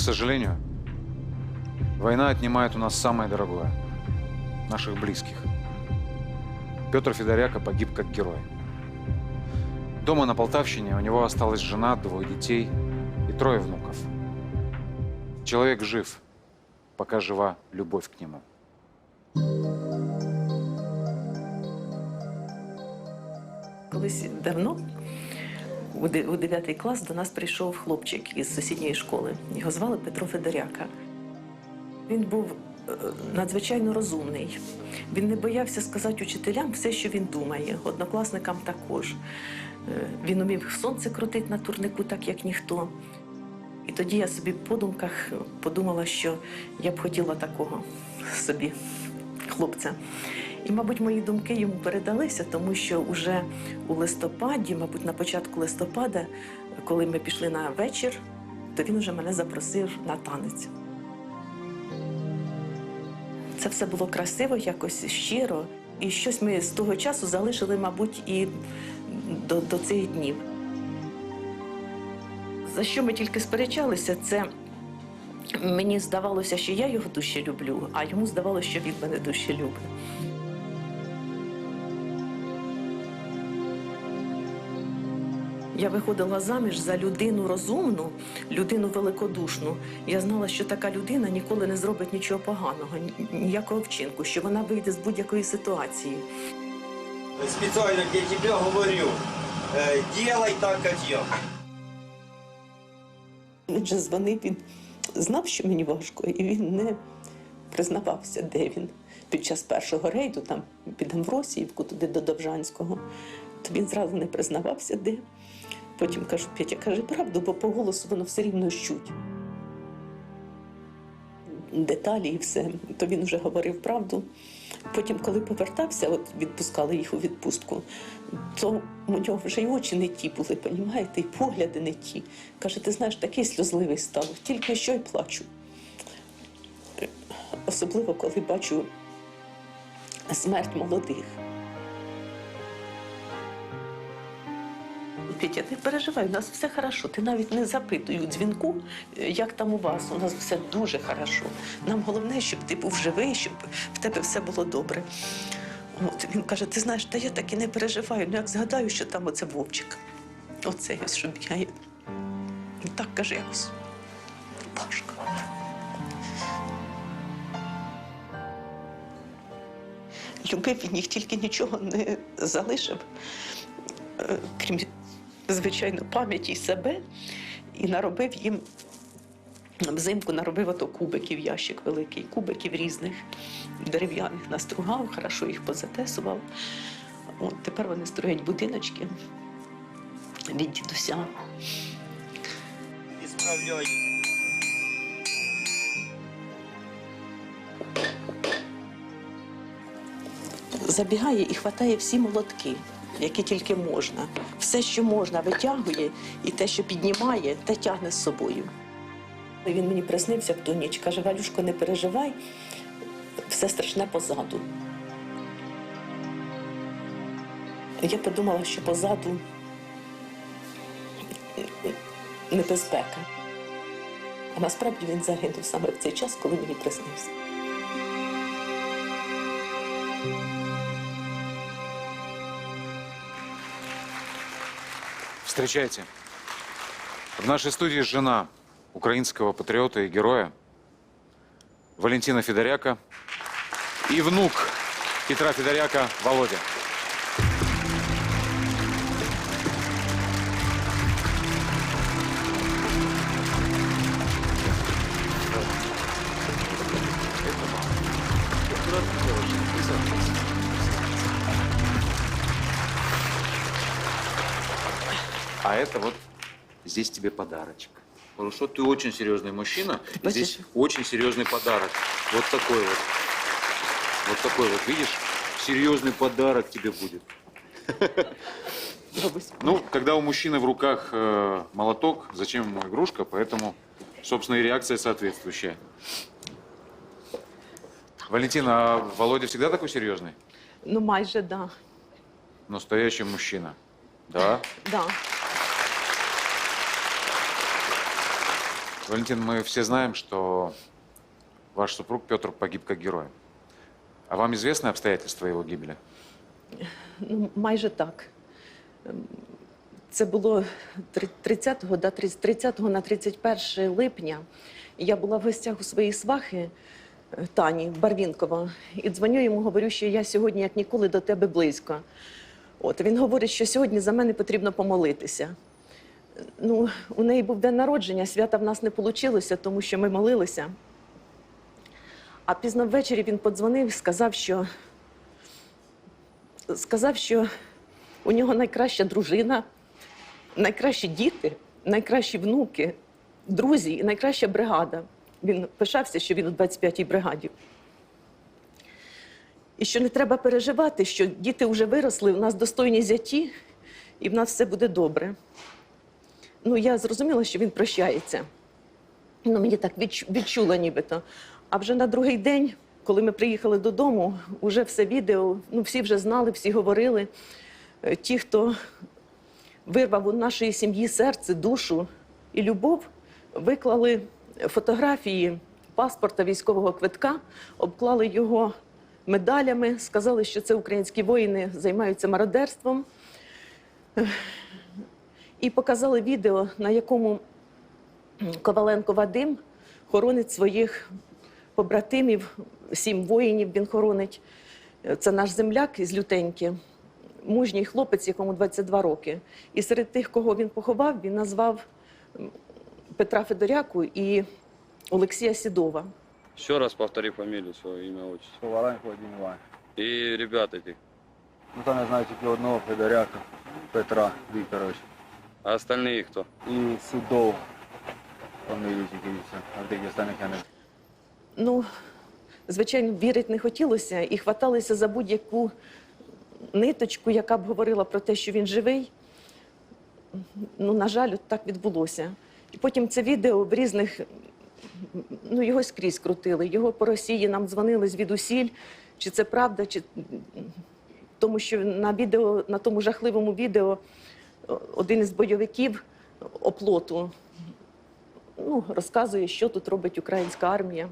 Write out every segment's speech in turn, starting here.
К сожалению, война отнимает у нас самое дорогое – наших близких. Петр Федоряка погиб как герой. Дома на Полтавщине у него осталась жена, двое детей и трое внуков. Человек жив, пока жива любовь к нему. Колись давно, у 9 клас, до нас прийшов хлопчик із сусідньої школи. Його звали Петро Федоряка. Він був е, надзвичайно розумний. Він не боявся сказати учителям все, що він думає, однокласникам також. Е, Він умів сонце крутити на турнику, так як ніхто. І тоді я собі по думках подумала, що я б хотіла такого собі хлопця. І, мабуть, мої думки йому передалися, тому що вже у листопаді, мабуть, на початку листопада, коли ми пішли на вечір, то він вже мене запросив на танець. Це все було красиво, якось щиро. І щось ми з того часу залишили, мабуть, і до, до цих днів. За що ми тільки сперечалися, це мені здавалося, що я його дужче люблю, а йому здавалося, що він мене дужче любить. Я виходила заміж за людину розумну, людину великодушну. Я знала, що така людина ніколи не зробить нічого поганого, ніякого вчинку, що вона вийде з будь-якої ситуації. Специально для тебя говорю, э, делай так, как я. Він же дзвонив, він знав, що мені важко, і він не признавався, де він. Під час першого рейду, там під Амвросіївку, туди до Довжанського, то він зразу не признавався, де. Потім кажу, Петя, каже правду, бо по голосу воно все рівно щуть. Деталі і все, то він вже говорив правду. Потім, коли повертався, от відпускали їх у відпустку, то у нього вже й очі не ті були, понімаєте, і погляди не ті. Каже, ти знаєш, такий сльозливий став, тільки що й плачу. Особливо, коли бачу смерть молодих. Петя, не переживай, у нас все хорошо. Ти навіть не запитуй у дзвінку, е, як там у вас. У нас все дуже хорошо. Нам головне, щоб ти був живий, щоб в тебе все було добре. От він каже: ти знаєш, та я так і не переживаю. Ну як згадаю, що там оце Вовчик. Оце ось, я. і Так каже якось. Важко. Любив він їх, тільки нічого не залишив, е, крім, звичайно, пам'яті себе, і наробив їм взимку наробив ото кубиків, ящик великий, кубиків різних дерев'яних настругав, хорошо їх позатесував. От тепер вони строять будиночки від дідуся. І Исправляю. забігає і хватає всі молотки, які тільки можна. Все, що можна, витягує, і те, що піднімає, те тягне з собою. Він мені приснився в ту ніч, каже: Валюшко, не переживай, все страшне позаду. Я подумала, що позаду небезпека. А насправді він загинув саме в цей час, коли мені приснився. Встречайте. В нашей студии жена украинского патриота и героя Валентина Федоряка и внук Петра Федоряка Володя. А это вот здесь тебе подарочек. Хорошо, ты очень серьезный мужчина. Спасибо. Здесь очень серьезный подарок. Вот такой вот. Вот такой вот, видишь? Серьезный подарок тебе будет. Ну, когда у мужчины в руках э, молоток, зачем ему игрушка, поэтому, собственно, и реакция соответствующая. Валентина, а Володя всегда такой серьезный? Ну, майже да. Настоящий мужчина. Да? да. Валентин, мы все знаем, что ваш супруг Петр погиб как герой. А вам известны обстоятельства его гибели? Ну, майже так. Це було три- 30 да, 30 на 31 липня. Я була в гостях у своєї свахи е, Тані Барвінкова і дзвоню йому, говорю, що я сьогодні як ніколи до тебе близько. От він говорить, що сьогодні за мене потрібно помолитися. Ну, у неї був день народження, свята в нас не вийшло, тому що ми молилися. А пізно ввечері він подзвонив сказав, що сказав, що у нього найкраща дружина, найкращі діти, найкращі внуки, друзі і найкраща бригада. Він пишався, що він у 25-й бригаді. І що не треба переживати, що діти вже виросли, у нас достойні зяті, і в нас все буде добре. Ну, я зрозуміла, що він прощається. Ну, мені так відч- відчула нібито. А вже на другий день, коли ми приїхали додому, уже все відео, ну всі вже знали, всі говорили. Е, Ті, хто вирвав у нашої сім'ї серце, душу і любов, виклали фотографії паспорта військового квитка, обклали його медалями, сказали, що це українські воїни займаються мародерством. І показали відео, на якому Коваленко Вадим хоронить своїх побратимів, сім воїнів він хоронить. Це наш земляк із Лютеньки, мужній хлопець, якому 22 роки. І серед тих, кого він поховав, він назвав Петра Федоряку і Олексія Сідова. Еще раз повтори фамилию, свое имя, отчество. Коваленко Вадим Іванович. И ребят этих. Ну там я знаю тільки одного Федоряка Петра Вікторовича. А остальные кто? І Судов. Фамілію тільки і все. А тих останніх я не Ну, звичайно, вірити не хотілося і хваталися за будь-яку ниточку, яка б говорила про те, що він живий. Ну, на жаль, от так відбулося. І потім це відео в різних, ну, його скрізь крутили. Його по Росії нам дзвонили звідусіль, чи це правда, чи тому що на відео, на тому жахливому відео один із бойовиків оплоту ну, розказує, що тут робить українська армія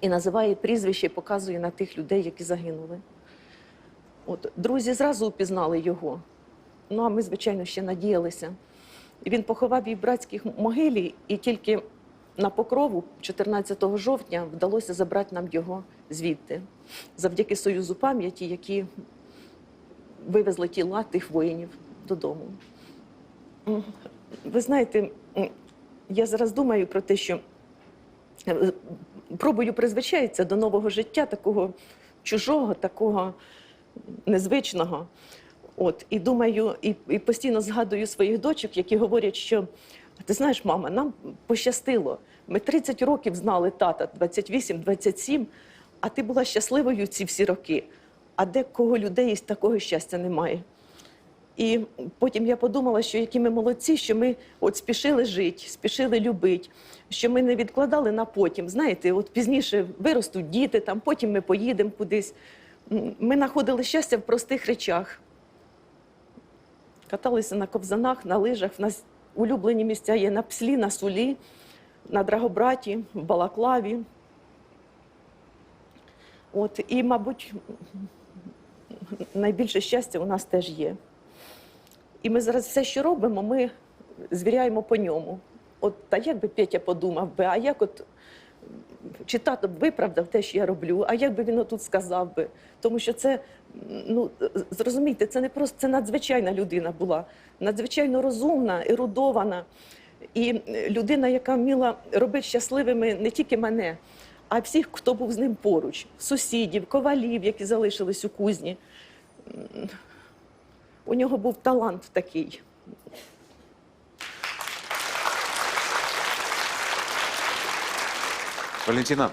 і називає прізвище і показує на тих людей, які загинули. От, друзі зразу впізнали його. Ну, а ми, звичайно, ще надіялися. І він поховав її в братській могилі, і тільки на покрову, 14 жовтня, вдалося забрати нам його звідти, завдяки Союзу пам'яті, які вивезли тіла тих воїнів додому. Ви знаєте, я зараз думаю про те, що е, пробую призвичаїтися до нового життя, такого чужого, такого незвичного. От, і думаю, і, і постійно згадую своїх дочок, які говорять, що ти знаєш, мама, нам пощастило. Ми 30 років знали тата, 28-27, а ти була щасливою ці всі роки. А декого людей із такого щастя немає. І потім я подумала, що які ми молодці, що ми от спішили жити, спішили любити, що ми не відкладали на потім. Знаєте, от пізніше виростуть діти, там потім ми поїдемо кудись. Ми знаходили щастя в простих речах. Каталися на ковзанах, на лижах. В нас улюблені місця є на пслі, на сулі, на Драгобраті, в Балаклаві. От, і, мабуть, найбільше щастя у нас теж є. І ми зараз все, що робимо, ми звіряємо по ньому. От та як би Петя подумав би, а як от чи тато б виправдав те, що я роблю, а як би він отут сказав би? Тому що це, ну зрозумійте, це не просто це надзвичайна людина була, надзвичайно розумна, ерудована. І людина, яка вміла робити щасливими не тільки мене, а всіх, хто був з ним поруч, сусідів, ковалів, які залишились у кузні. У нього був талант такий. Валентина,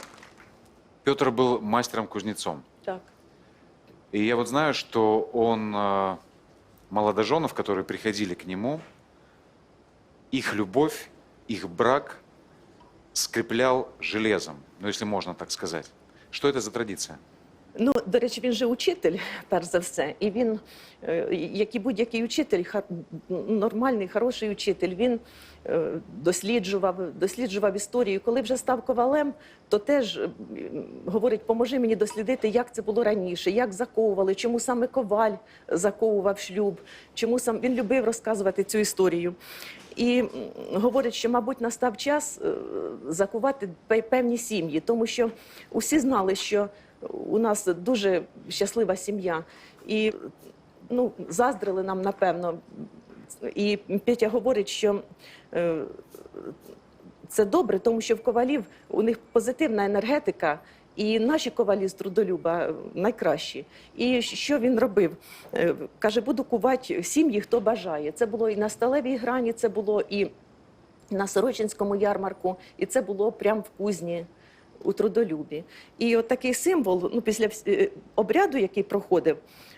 Петр был мастером-кузнецом. Так. И я вот знаю, что он э, молодоженов, которые приходили к нему, их любовь, их брак скреплял железом, ну если можно так сказать. Что это за традиция? Ну, до речі, він же учитель, перш за все. І він, е, як і будь-який учитель, нормальний, хороший учитель, він е, досліджував, досліджував історію. Коли вже став ковалем, то теж е, говорить, поможи мені дослідити, як це було раніше, як заковували, чому саме коваль заковував шлюб, чому сам він любив розказувати цю історію. І говорить, що, мабуть, настав час закувати певні сім'ї, тому що усі знали, що у нас дуже щаслива сім'я. І ну, заздрили нам, напевно. І Петя говорить, що е, це добре, тому що в ковалів у них позитивна енергетика. І наші ковалі з трудолюба е, найкращі. І що він робив? Е, Каже, буду кувати сім'ї, хто бажає. Це було і на сталевій грані, це було і на Сорочинському ярмарку, і це було прямо в кузні у трудолюбі. І от такий символ, ну після е, обряду, який проходив,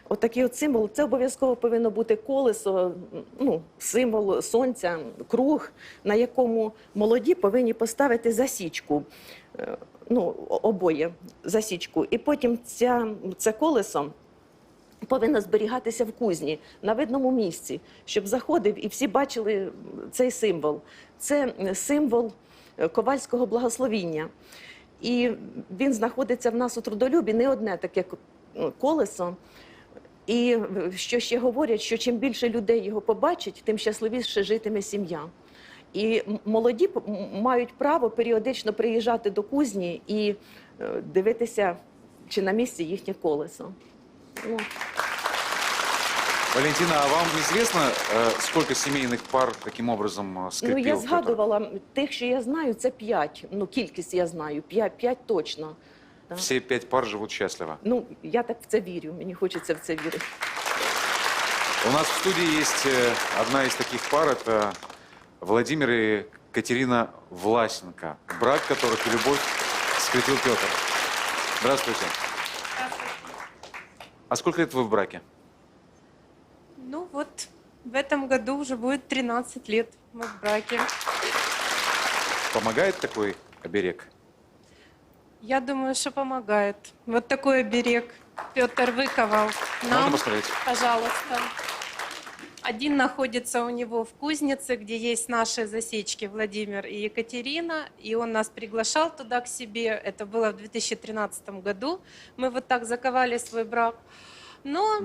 от такий от символ, це обов'язково повинно бути колесо, ну, символ сонця, круг, на якому молоді повинні поставити засічку. Е, Ну, обоє засічку. І потім ця, це колесо повинна зберігатися в кузні на видному місці, щоб заходив і всі бачили цей символ. Це символ е, ковальського благословіння. І він знаходиться в нас у трудолюбі не одне таке ну, колесо. І що ще говорять, що чим більше людей його побачить, тим щасливіше житиме сім'я. І молоді мають право періодично приїжджати до кузні і е, дивитися, чи на місці їхнє колесо. Ну, Валентина, а вам известно, э, сколько семейных пар таким образом э, скрепил Ну, я Петр? згадувала тих, що я знаю, це п'ять. Ну, кількість я знаю, п'ять, п'ять точно. Да. Все пять пар живут счастливо. Ну, я так в це вірю. Мені хочеться в це вірити. У нас в студии есть э, одна из таких пар. Это Владимир и Катерина Власенко. Брак, которых и любовь скрепил Петр. Здравствуйте. А сколько лет вы в браке? Ну вот, в этом году уже будет 13 лет мы в браке. Помогает такой оберег? Я думаю, что помогает. Вот такой оберег Петр выковал Можно нам, посмотреть? пожалуйста. Один находится у него в кузнице, где есть наши засечки Владимир и Екатерина, и он нас приглашал туда к себе. Это было в 2013 году. Мы вот так заковали свой брак. Но,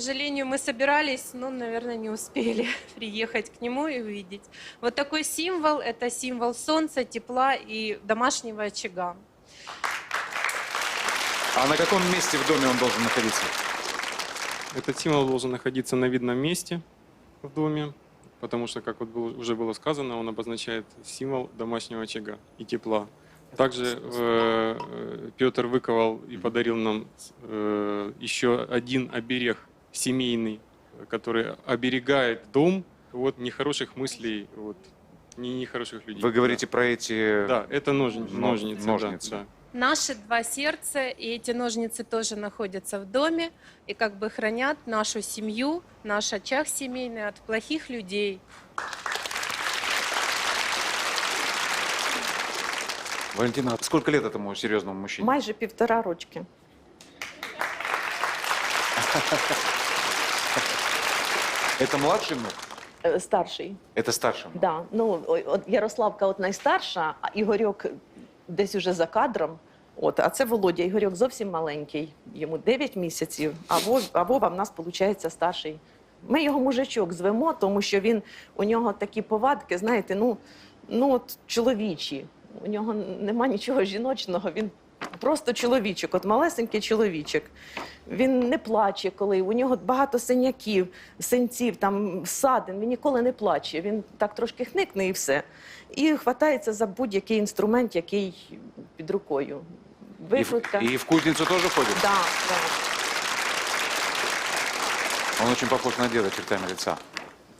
сожалению, мы собирались, но, наверное, не успели приехать к нему и увидеть. Вот такой символ – это символ солнца, тепла и домашнего очага. А на каком месте в доме он должен находиться? Этот символ должен находиться на видном месте в доме, потому что, как вот было- уже было сказано, он обозначает символ домашнего очага и тепла. Также э, э, Петр выковал и подарил нам э, еще один оберег семейный, который оберегает дом от нехороших мыслей, от не- нехороших людей. Вы говорите про эти... Да, это ножни- Но- ножницы. да, ножницы. да. Наши два сердца, и эти ножницы тоже находятся в доме, и как бы хранят нашу семью, наш очаг семейный от плохих людей. Валентина, а сколько лет этому серьезному мужчине? Майже півтора рочки. Это младший внук? Е, Старший. Это старший внук? Да. Ну, ой, от Ярославка от найстарша, а Ігорьок десь уже за кадром. От, а це Володя. Ігорьок зовсім маленький, йому 9 місяців, а Вова, а Вова в нас, виходить, старший. Ми його мужичок звемо, тому що він, у нього такі повадки, знаєте, ну, ну от чоловічі. У нього нема нічого жіночного, він просто чоловічок, от малесенький чоловічок. Він не плаче, коли у нього багато синяків, синців, там ссадин. Він ніколи не плаче. Він так трошки хникне і все. І хватається за будь-який інструмент, який під рукою. И в, Викрутка. и в кузницу тоже ходит? Да, да. Он очень похож на деда чертами лица.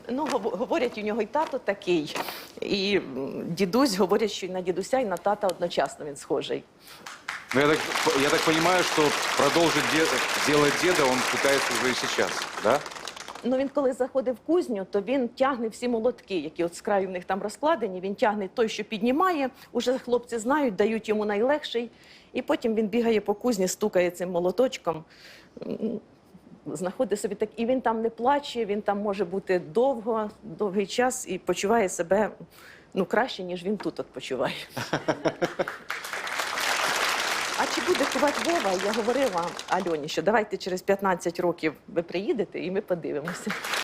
Ну, гов- говорять, у нього і тато такий, і м, дідусь говорять, що і на дідуся, і на тата одночасно він схожий. Но я так, я так понимаю, что продолжить де- делать деда он пытается уже и сейчас, да? Ну він коли заходить в кузню, то він тягне всі молотки, які от з краю в них там розкладені. Він тягне той, що піднімає. Уже хлопці знають, дають йому найлегший. І потім він бігає по кузні, стукає цим молоточком. Знаходить собі так, і він там не плаче, він там може бути довго, довгий час і почуває себе ну, краще, ніж він тут от почуває. А чи буде кувати Вова? Я говорила Альоні, що давайте через 15 років ви приїдете і ми подивимося.